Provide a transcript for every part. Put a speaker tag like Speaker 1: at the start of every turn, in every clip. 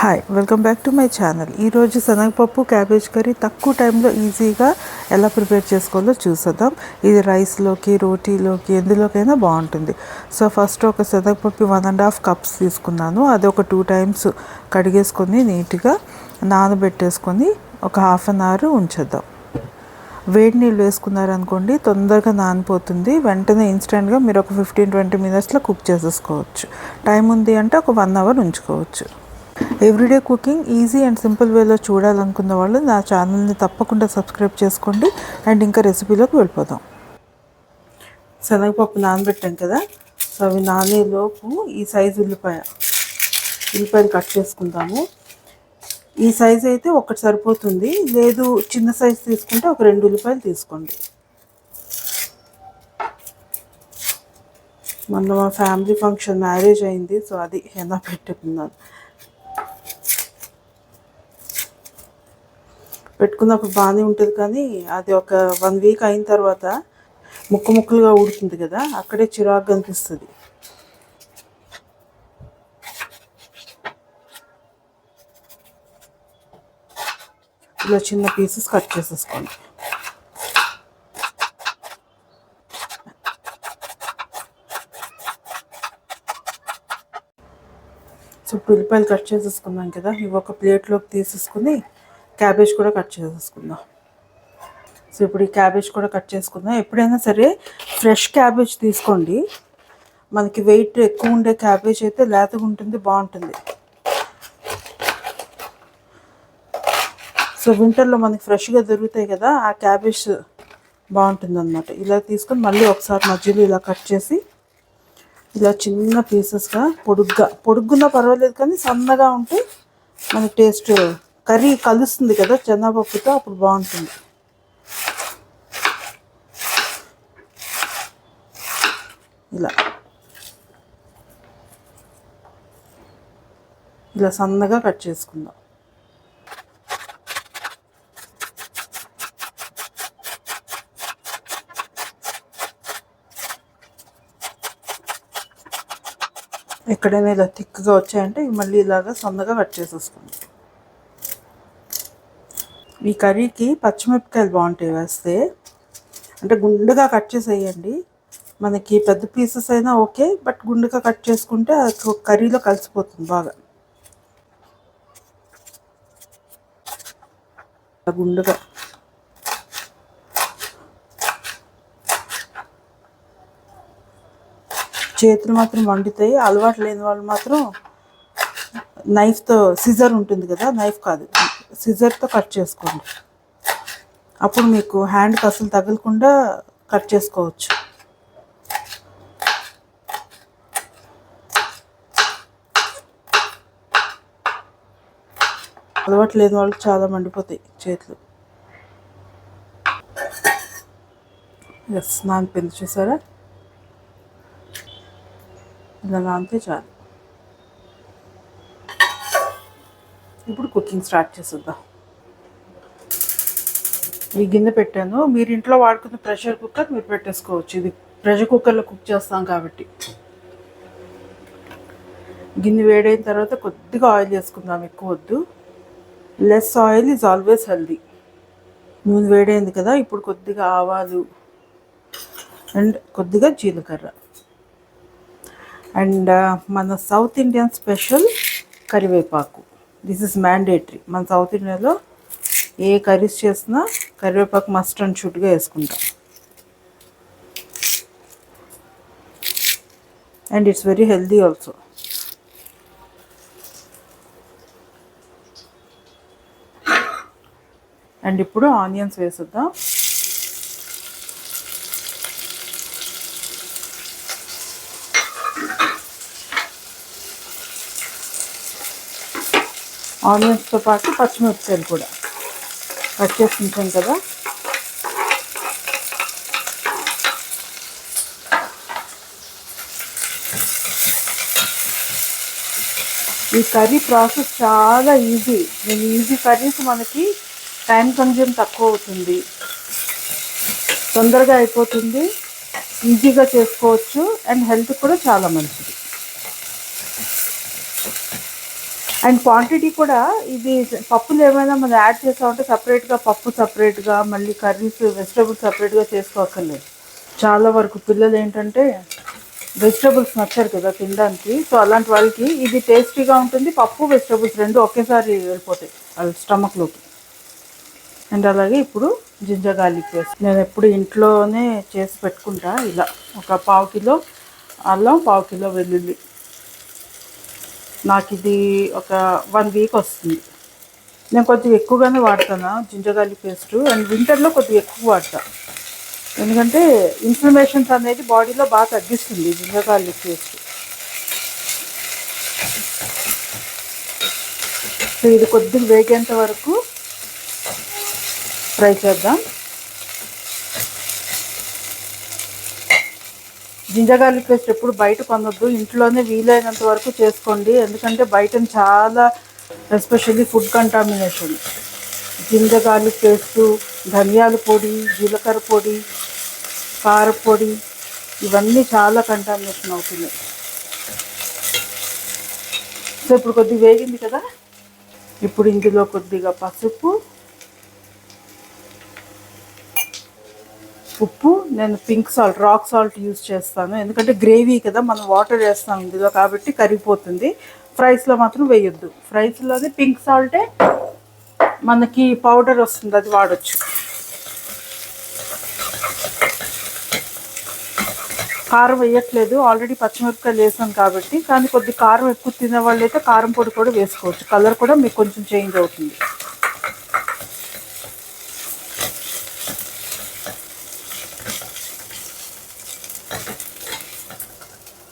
Speaker 1: Hi welcome back to my channel ఈరోజు శనగపప్పు cabbage curry తక్కువ టైంలో ఈజీగా ఎలా ప్రిపేర్ చేసుకోవాలో చూసేద్దాం. ఇది రైస్లోకి రోటీలోకి ఎందులోకైనా బాగుంటుంది. సో ఫస్ట్ ఒక శనగపప్పు వన్ అండ్ హాఫ్ కప్స్ తీసుకున్నాను. అది ఒక టూ టైమ్స్ కడిగేసుకొని నీట్గా నానబెట్టేసుకొని ఒక హాఫ్ అన్ అవర్ ఉంచేద్దాం. వేడి నీళ్ళు వేసుకున్నారనుకోండి తొందరగా నానిపోతుంది. వెంటనే ఇన్స్టెంట్గా మీరు ఒక ఫిఫ్టీన్ ట్వంటీ మినిట్స్లో కుక్ చేసేసుకోవచ్చు. టైం ఉంది అంటే ఒక వన్ అవర్ ఉంచుకోవచ్చు. Everyday cooking easy and simple వేలో చూడాలనుకున్న వాళ్ళు నా ఛానల్ని తప్పకుండా సబ్స్క్రైబ్ చేసుకోండి. అండ్ ఇంకా రెసిపీలోకి వెళ్ళిపోదాం. శనగపప్పు నానబెట్టాం కదా సో అవి నానేలోపు ఈ సైజు ఉల్లిపాయ ఉల్లిపాయలు కట్ చేసుకుందాము. ఈ సైజు అయితే ఒకటి సరిపోతుంది. లేదు చిన్న సైజు తీసుకుంటే ఒక రెండు ఉల్లిపాయలు తీసుకోండి. మొన్న మా ఫ్యామిలీ ఫంక్షన్ మ్యారేజ్ అయింది సో అది హెనా పెట్టుకున్నాను. పెట్టుకున్నప్పుడు బాగానే ఉంటుంది కానీ అది ఒక వన్ వీక్ అయిన తర్వాత ముక్క ముక్కలుగా ఉడుతుంది కదా అక్కడే చిరాకు అనిపిస్తుంది. ఇలా చిన్న పీసెస్ కట్ చేసేసుకోండి. సో ఇప్పుడు ఉల్లిపాయలు కట్ చేసేసుకున్నాం కదా ఇవి ఒక ప్లేట్లోకి తీసేసుకుని క్యాబేజ్ కూడా కట్ చేసేసుకుందాం. సో ఇప్పుడు ఈ క్యాబేజ్ కూడా కట్ చేసుకుందాం. ఎప్పుడైనా సరే ఫ్రెష్ క్యాబేజ్ తీసుకోండి. మనకి వెయిట్ ఎక్కువ ఉండే క్యాబేజ్ అయితే లేతగా ఉంటుంది బాగుంటుంది. సో వింటర్లో మనకి ఫ్రెష్గా దొరుకుతాయి కదా ఆ క్యాబేజ్ బాగుంటుంది అనమాట ఇలా తీసుకొని మళ్ళీ ఒకసారి మధ్యలో ఇలా కట్ చేసి ఇలా చిన్న పీసెస్గా పొడుగ్గా పొడుగ్గున్నా పర్వాలేదు కానీ సన్నగా ఉంటే మన టేస్ట్ కర్రీ కలుస్తుంది కదా చెన్నపప్పుతో అప్పుడు బాగుంటుంది. ఇలా. ఇలా సన్నగా కట్ చేసుకుందాం. ఎక్కడైనా ఇలా థిక్గా వచ్చాయంటే మళ్ళీ ఇలాగా సన్నగా కట్ చేసేసుకుందాం ఈ కర్రీకి పచ్చిమిరపకాయలు బాగుంటాయి వేస్తే. అంటే గుండుగా కట్ చేసేయండి. మనకి పెద్ద పీసెస్ అయినా ఓకే బట్ గుండుగా కట్ చేసుకుంటే అది కర్రీలో కలిసిపోతుంది బాగా. గుండుగా. చేతులు మాత్రం వండుతాయి. అలవాటు లేని వాళ్ళు మాత్రం నైఫ్తో సిజర్ ఉంటుంది కదా నైఫ్ కాదు. సిజర్తో కట్ చేసుకోండి. అప్పుడు మీకు హ్యాండ్కి అసలు తగలకుండా కట్ చేసుకోవచ్చు. అలవాటు లేని వాళ్ళకి చాలా మండిపోతాయి చేతులు. ఎస్ నానిపోయింది చూసారా? ఇలా నానితే చాలు. ఇప్పుడు కుకింగ్ స్టార్ట్ చేసేద్దాం. ఈ గిన్నె పెట్టాను. మీరు ఇంట్లో వాడుకున్న ప్రెషర్ కుక్కర్ మీరు పెట్టేసుకోవచ్చు. ఇది ప్రెషర్ కుక్కర్లో కుక్ చేస్తాం కాబట్టి. గిన్నె వేడైన తర్వాత కొద్దిగా ఆయిల్ వేసుకుందాం. ఎక్కువ వద్దు. Less oil is always healthy. నూనె వేడైంది కదా ఇప్పుడు కొద్దిగా ఆవాలు అండ్ కొద్దిగా జీలకర్ర. అండ్ మన సౌత్ ఇండియన్ స్పెషల్ కరివేపాకు. దిస్ ఇస్ మ్యాండేటరీ మన సౌత్ ఇండియాలో ఏ కర్రీస్ చేసినా కరివేపాకు మస్ట్ అండ్ షుడ్గా వేసుకుంటాం. And it's very healthy also and ఇప్పుడు ఆనియన్స్ వేసుద్దాం. ఆనియన్స్తో పాటు పచ్చిమిరపకాయలు కూడా. కట్ చేసి ఉంచాం కదా. ఈ కర్రీ ప్రాసెస్ చాలా ఈజీ. నేను ఈజీ కర్రీస్ మనకి టైం కన్జ్యూమ్ తక్కువ అవుతుంది. తొందరగా అయిపోతుంది. ఈజీగా చేసుకోవచ్చు. అండ్ హెల్త్ కూడా చాలా మంచిది. అండ్ క్వాంటిటీ కూడా ఇది పప్పులు ఏమైనా మనం యాడ్ చేసామంటే సపరేట్గా పప్పు సపరేట్గా మళ్ళీ కర్రీస్ వెజిటబుల్స్ సపరేట్గా చేసుకోక్కర్లేదు. చాలా వరకు పిల్లలు ఏంటంటే వెజిటబుల్స్ నచ్చారు కదా తినడానికి. సో అలాంటి వాళ్ళకి ఇది టేస్టీగా ఉంటుంది పప్పు వెజిటబుల్స్ రెండు ఒకేసారి వెళ్ళిపోతాయి వాళ్ళ స్టమక్లోకి అండ్ అలాగే ఇప్పుడు జింజర్ గార్లిక్ పేస్ట్ నేను ఎప్పుడు ఇంట్లోనే చేసి పెట్టుకుంటా ఇలా ఒక పావు కిలో అల్లం పావు కిలో వెల్లుల్లి. నాకు ఇది ఒక వన్ వీక్ వస్తుంది. నేను కొద్దిగా ఎక్కువగానే వాడతాను జింజర్ గార్లిక్ పేస్ట్ అండ్ వింటర్లో కొద్దిగా ఎక్కువ వాడతా. ఎందుకంటే ఇన్ఫ్లమేషన్స్ అనేది బాడీలో బాగా తగ్గిస్తుంది జింజర్ గార్లిక్ పేస్ట్ సో ఇది కొద్దిగా వేగేంత వరకు ఫ్రై చేద్దాం. జింజర్ గార్లిక్ పేస్ట్ ఎప్పుడు బయట కొనొద్దు. ఇంట్లోనే వీలైనంత వరకు చేసుకోండి. ఎందుకంటే బయట చాలా especially food contamination. Ginger garlic paste ధనియాల పొడి జీలకర్ర పొడి కారపొడి ఇవన్నీ చాలా కంటామినేషన్ అవుతున్నాయి. సో ఇప్పుడు కొద్దిగా వేగింది కదా? ఇప్పుడు ఇందులో కొద్దిగా పసుపు ఉప్పు నేను pink salt rock salt use చేస్తాను. ఎందుకంటే గ్రేవీ కదా మనం వాటర్ వేస్తాం ఇందులో కాబట్టి కరిగిపోతుంది. ఫ్రైస్లో మాత్రం వేయొద్దు. ఫ్రైస్లోనే పింక్ సాల్టే మనకి పౌడర్ వస్తుంది అది వాడచ్చు. కారం వేయట్లేదు. ఆల్రెడీ పచ్చిమిరపకాయలు వేసాం కాబట్టి కానీ కొద్ది కారం ఎక్కువ తినే వాళ్ళు అయితే కారం పొడి కూడా వేసుకోవచ్చు. కలర్ కూడా మీకు కొంచెం చేంజ్ అవుతుంది.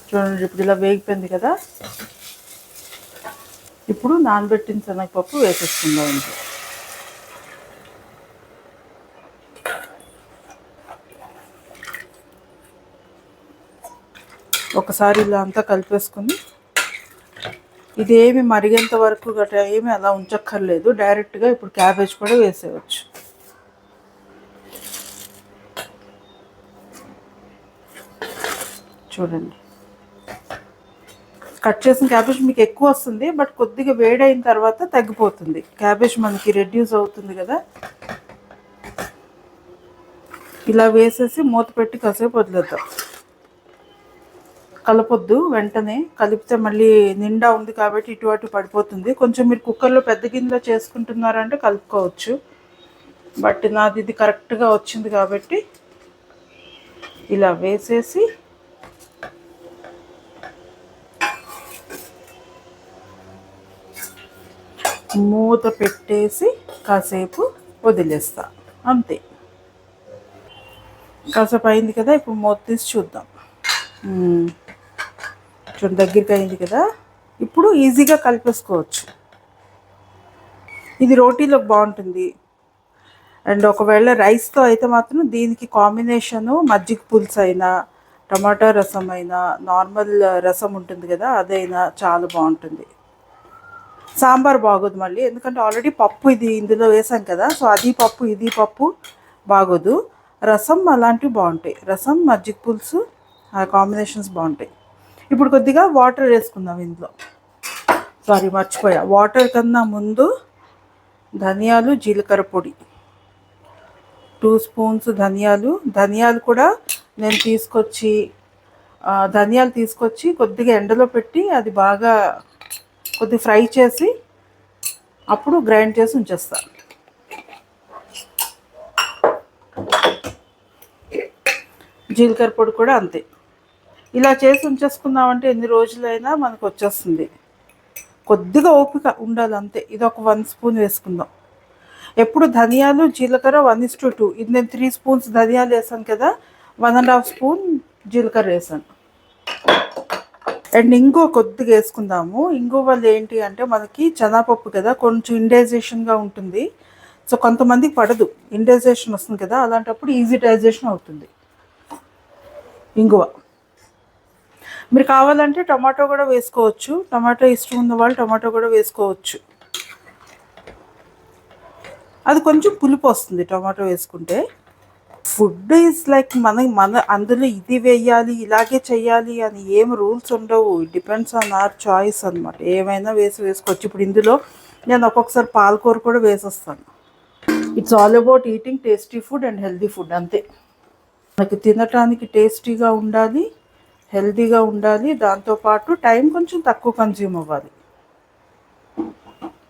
Speaker 1: చూడండి ఇప్పుడు ఇలా వేగిపోయింది కదా. ఇప్పుడు నానబెట్టిన శనగపప్పు వేసేసుకుందాం ఇంట్లో ఒకసారి ఇలా అంతా కలిపేసుకుని ఇది ఏమి మరిగేంత వరకు గట్రా ఏమి అలా ఉంచక్కర్లేదు. డైరెక్ట్గా ఇప్పుడు క్యాబేజ్ కూడా వేసేయచ్చు. చూడండి. కట్ చేసిన క్యాబేజ్ మీకు ఎక్కువ వస్తుంది బట్ కొద్దిగా వేడైన తర్వాత తగ్గిపోతుంది. క్యాబేజ్ మనకి రెడ్యూస్ అవుతుంది కదా. ఇలా వేసేసి మూత పెట్టి కాసేపు వదిలేద్దాం. కలపొద్దు వెంటనే కలిపితే మళ్ళీ నిండా ఉంది కాబట్టి ఇటు అటు పడిపోతుంది. కొంచెం మీరు కుక్కర్లో పెద్ద గిన్నెలో చేసుకుంటున్నారంటే కలుపుకోవచ్చు. బట్ నాది ఇది కరెక్ట్గా వచ్చింది కాబట్టి ఇలా వేసేసి మూత పెట్టేసి కాసేపు వదిలేస్తా. అంతే. కాసేపు అయింది కదా ఇప్పుడు మూత తీసి చూద్దాం. మ్మ్. చూడండి దగ్గరికి అయింది కదా. ఇప్పుడు ఈజీగా కలిపేసుకోవచ్చు. ఇది రోటీలోకి బాగుంటుంది. అండ్ ఒకవేళ రైస్తో అయితే మాత్రం దీనికి కాంబినేషను మజ్జిగ పులుసు అయినా టమాటా రసం అయినా నార్మల్ రసం ఉంటుంది కదా అదైనా చాలా బాగుంటుంది. సాంబార్ బాగోదు మళ్ళీ. ఎందుకంటే ఆల్రెడీ పప్పు ఇది ఇందులో వేసాం కదా సో అది పప్పు ఇది పప్పు బాగోదు. రసం అలాంటివి బాగుంటాయి. రసం మజ్జిగ పులుసు ఆ కాంబినేషన్స్ బాగుంటాయి. ఇప్పుడు కొద్దిగా వాటర్ వేసుకుందాం ఇందులో. సారీ మర్చిపోయా. వాటర్ కన్నా ముందు ధనియాలు జీలకర్ర పొడి. టూ స్పూన్స్ ధనియాలు. ధనియాలు కూడా నేను తీసుకొచ్చి ధనియాలు తీసుకొచ్చి కొద్దిగా ఎండలో పెట్టి అది బాగా కొద్దిగా ఫ్రై చేసి అప్పుడు గ్రైండ్ చేసి ఉంచేస్తాను జీలకర్ర పొడి కూడా అంతే. ఇలా చేసి ఉంచేసుకుందామంటే ఎన్ని రోజులైనా మనకు వచ్చేస్తుంది. కొద్దిగా ఓపిక ఉండాలి అంతే. ఇది ఒక వన్ స్పూన్ వేసుకుందాం. ఎప్పుడు ధనియాలు జీలకర్ర వన్ ఇస్ టు టూ. ఇది నేను త్రీ స్పూన్స్ ధనియాలు వేసాను కదా వన్ అండ్ హాఫ్ స్పూన్ జీలకర్ర వేసాను. అండ్ ఇంగువ కొద్దిగా వేసుకుందాము. ఇంగువ వల్ల ఏంటి అంటే మనకి చనాపప్పు కదా కొంచెం ఇండైజేషన్గా ఉంటుంది. సో కొంతమందికి పడదు. ఇండైజేషన్ వస్తుంది కదా అలాంటప్పుడు ఈజీ డైజెషన్ అవుతుంది. ఇంగువ. మీరు కావాలంటే టమాటో కూడా వేసుకోవచ్చు. టమాటో ఇష్టం ఉన్న వాళ్ళు టమాటో కూడా వేసుకోవచ్చు. అది కొంచెం పులుపు వస్తుంది టమాటో వేసుకుంటే. ఫుడ్ ఈజ్ లైక్ మన మన అందులో ఇది వేయాలి ఇలాగే చెయ్యాలి అని ఏం రూల్స్ ఉండవు. డిపెండ్స్ ఆన్ ఆర్ చాయిస్ అనమాట ఏమైనా వేసి వేసుకోవచ్చు. ఇప్పుడు ఇందులో నేను ఒక్కొక్కసారి పాలకూర కూడా వేసేస్తాను. It's all about eating tasty food and healthy food అంతే. మనకి తినటానికి టేస్టీగా ఉండాలి హెల్దీగా ఉండాలి దాంతోపాటు టైం కొంచెం తక్కువ కన్జ్యూమ్ అవ్వాలి.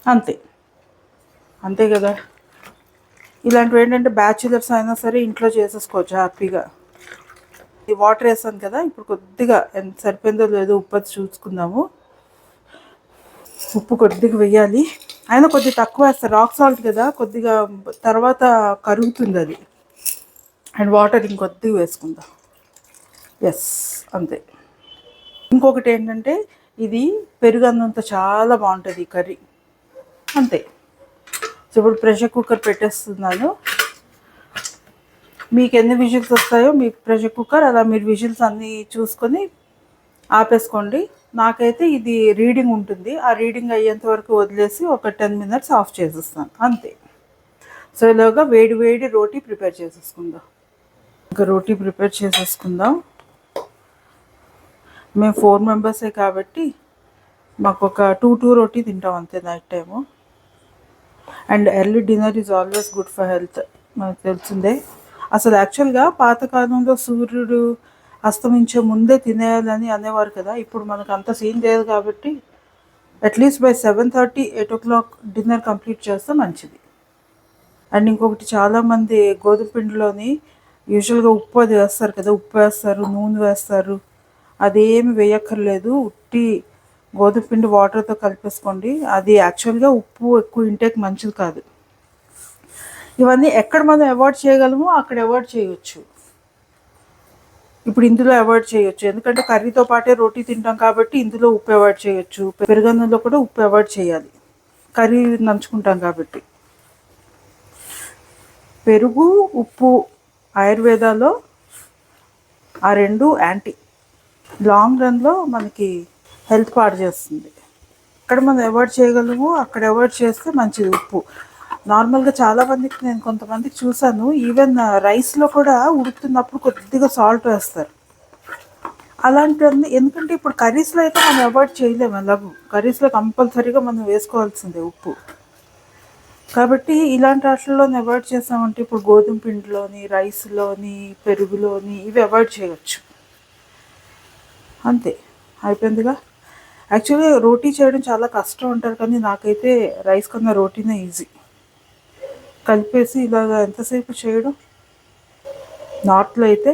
Speaker 1: అంతే. అంతే కదా? ఇలాంటివి ఏంటంటే బ్యాచులర్స్ అయినా సరే ఇంట్లో చేసేసుకోవచ్చు హ్యాపీగా. ఈ వాటర్ వేసాను కదా ఇప్పుడు కొద్దిగా ఎంత సరిపోయిందో లేదో ఉప్పు అది చూసుకుందాము. ఉప్పు కొద్దిగా వేయాలి. అయినా కొద్దిగా తక్కువ వేస్తారు రాక్ సాల్ట్ కదా కొద్దిగా తర్వాత కరుగుతుంది అది. అండ్ వాటర్ ఇంకొద్దిగా వేసుకుందాం. ఎస్ అంతే. ఇంకొకటి ఏంటంటే ఇది పెరుగన్నంత చాలా బాగుంటుంది ఈ కర్రీ. అంతే. సో ఇప్పుడు ప్రెషర్ కుక్కర్ పెట్టేస్తున్నాను. మీకు ఎన్ని విజిల్స్ వస్తాయో మీ ప్రెషర్ కుక్కర్ అలా మీరు విజిల్స్ అన్నీ చూసుకొని ఆపేసుకోండి. నాకైతే ఇది రీడింగ్ ఉంటుంది. ఆ రీడింగ్ అయ్యేంత వరకు వదిలేసి ఒక టెన్ మినిట్స్ ఆఫ్ చేసేస్తాను. అంతే. సో ఇలాగా వేడి వేడి రోటీ ప్రిపేర్ చేసేసుకుందాం. ఇంకా రోటీ ప్రిపేర్ చేసేసుకుందాం. మేము ఫోర్ మెంబర్సే కాబట్టి మాకు ఒక టూ టూ రోటీ తింటాం అంతే night time. And early dinner is always good for health మనకు తెలిసిందే. అసలు యాక్చువల్గా పాతకాలంలో సూర్యుడు అస్తమించే ముందే తినేయాలని అనేవారు కదా ఇప్పుడు మనకు అంత సీన్ లేదు కాబట్టి at least by seven thirty eight o'clock dinner complete చేస్తే మంచిది. అండ్ ఇంకొకటి చాలామంది గోధుమ పిండిలోని యూజువల్గా ఉప్పు అది వేస్తారు కదా ఉప్పు వేస్తారు నూనె వేస్తారు అదేమి వేయక్కర్లేదు ఉట్టి గోధుమ పిండి వాటర్తో కలిపేసుకోండి. అది యాక్చువల్గా ఉప్పు ఎక్కువ ఇంటేక్ మంచిది కాదు. ఇవన్నీ ఎక్కడ మనం అవాయిడ్ చేయగలమో అక్కడ అవాయిడ్ చేయొచ్చు. ఇప్పుడు ఇందులో అవాయిడ్ చేయొచ్చు. ఎందుకంటే కర్రీతో పాటే రోటీ తింటాం కాబట్టి ఇందులో ఉప్పు అవాయిడ్ చేయొచ్చు. పెరుగన్నంలో కూడా ఉప్పు అవాయిడ్ చేయాలి. కర్రీ నంచుకుంటాం కాబట్టి. పెరుగు ఉప్పు ఆయుర్వేదాలో ఆ రెండు యాంటీ లాంగ్ రన్లో మనకి హెల్త్ పాడు చేస్తుంది. ఇక్కడ మనం అవాయిడ్ చేయగలము అక్కడ అవాయిడ్ చేస్తే మంచిది ఉప్పు. నార్మల్గా చాలామందికి నేను కొంతమందికి చూశాను ఈవెన్ రైస్లో కూడా ఉడుకుతున్నప్పుడు కొద్దిగా సాల్ట్ వేస్తారు. అలాంటివన్నీ ఎందుకంటే ఇప్పుడు కర్రీస్లో అయితే మనం అవాయిడ్ చేయలేము ఎలాగూ. కర్రీస్లో కంపల్సరీగా మనం వేసుకోవాల్సిందే ఉప్పు. కాబట్టి ఇలాంటి వాటిల్లో అవాయిడ్ చేసామంటే ఇప్పుడు గోధుమ పిండిలోని రైస్లోని పెరుగులోని ఇవి అవాయిడ్ చేయవచ్చు అంతే. అయిపోయిందిగా? యాక్చువల్గా రోటీ చేయడం చాలా కష్టం అంటారు కానీ నాకైతే రైస్ కన్నా రోటీనే ఈజీ కలిపేసి ఇలాగ ఎంతసేపు చేయడం? నార్త్లో అయితే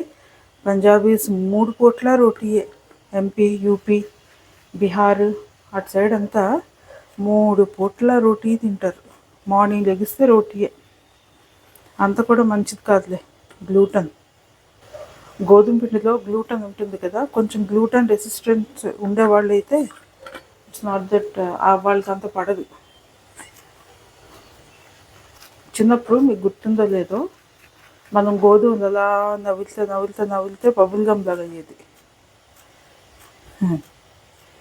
Speaker 1: పంజాబీస్ మూడు పూట్ల రోటీయే. ఎంపీ యూపీ బీహార్ అటు సైడ్ అంతా మూడు పూట్ల రోటీ తింటారు. మార్నింగ్ లెగిస్తే రోటీయే. అంత కూడా మంచిది కాదులే గ్లూటన్ గోధుమ పిండిలో గ్లూటన్ ఉంటుంది కదా కొంచెం గ్లూటన్ రెసిస్టెంట్ ఉండేవాళ్ళు అయితే ఇట్స్ నాట్ దట్ వాళ్ళకి అంత పడదు. చిన్నప్పుడు మీకు గుర్తుందో లేదో మనం గోధుమలు అలా నవ్వితే నవ్వితే నవ్వితే బబుల్ గమ్ లాగా అయ్యేది.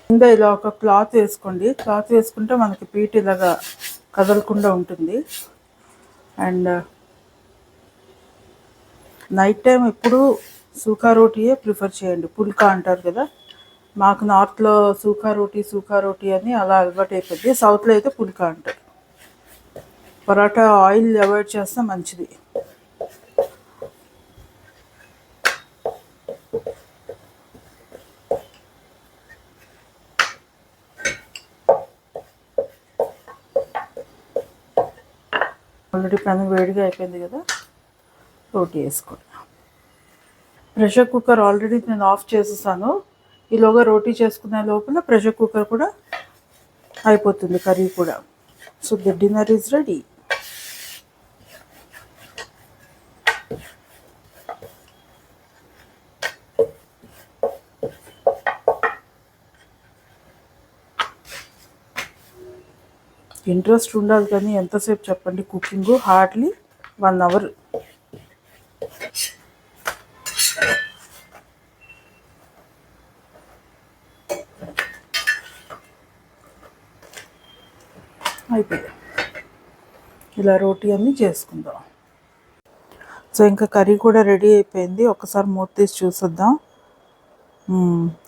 Speaker 1: కింద ఇలా ఒక క్లాత్ వేసుకోండి. క్లాత్ వేసుకుంటే మనకి పీట ఇలాగా కదలకుండా ఉంటుంది. అండ్ నైట్ టైం ఎప్పుడు సూకా రోటీయే ప్రిఫర్ చేయండి. పుల్కా అంటారు కదా మాకు నార్త్లో సూకా రోటీ సూకా రోటీ అని అలా అలవాటు అయిపోయింది సౌత్లో అయితే పుల్కా అంటారు. పరోటా ఆయిల్ అవాయిడ్ చేస్తే మంచిది. ఆల్రెడీ పెనం వేడిగా అయిపోయింది కదా రోటీ వేసుకోండి ప్రెషర్ కుక్కర్ ఆల్రెడీ నేను ఆఫ్ చేసేసాను. ఈలోగా రోటీ చేసుకునే లోపల ప్రెషర్ కుక్కర్ కూడా అయిపోతుంది కర్రీ కూడా. So the dinner is ready. Interest ఉండాలి కానీ ఎంతసేపు చెప్పండి? Cooking hardly one hour. ఇలా రోటీ అన్నీ చేసుకుందాం. సో ఇంకా కర్రీ కూడా రెడీ అయిపోయింది. ఒకసారి మూత తీసి చూసొద్దాం.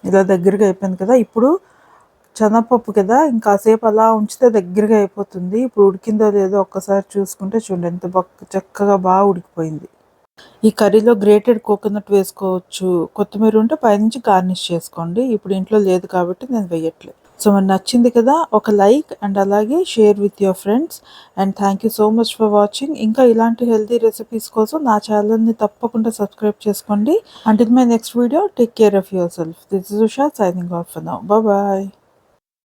Speaker 1: ఇలా దగ్గరగా అయిపోయింది కదా. ఇప్పుడు శనగపప్పు కదా. ఇంకాసేపు అలా ఉంచితే దగ్గరగా అయిపోతుంది. ఇప్పుడు ఉడికిందో లేదో ఒక్కసారి చూసుకుంటే చూడండి ఎంత బక్క చక్కగా బాగా ఉడికిపోయింది. ఈ కర్రీలో గ్రేటెడ్ కోకోనట్ వేసుకోవచ్చు. కొత్తిమీర ఉంటే పైనుంచి గార్నిష్ చేసుకోండి. ఇప్పుడు ఇంట్లో లేదు కాబట్టి నేను వేయట్లేదు సో మరి నచ్చింది కదా ఒక లైక్ అండ్ అలాగే share with your friends. And thank you so much for watching. ఇంకా ఇలాంటి హెల్తీ రెసిపీస్ కోసం నా ఛానల్ని తప్పకుండా సబ్స్క్రైబ్ చేసుకోండి. Until my next video take care of yourself this is Usha signing off now bye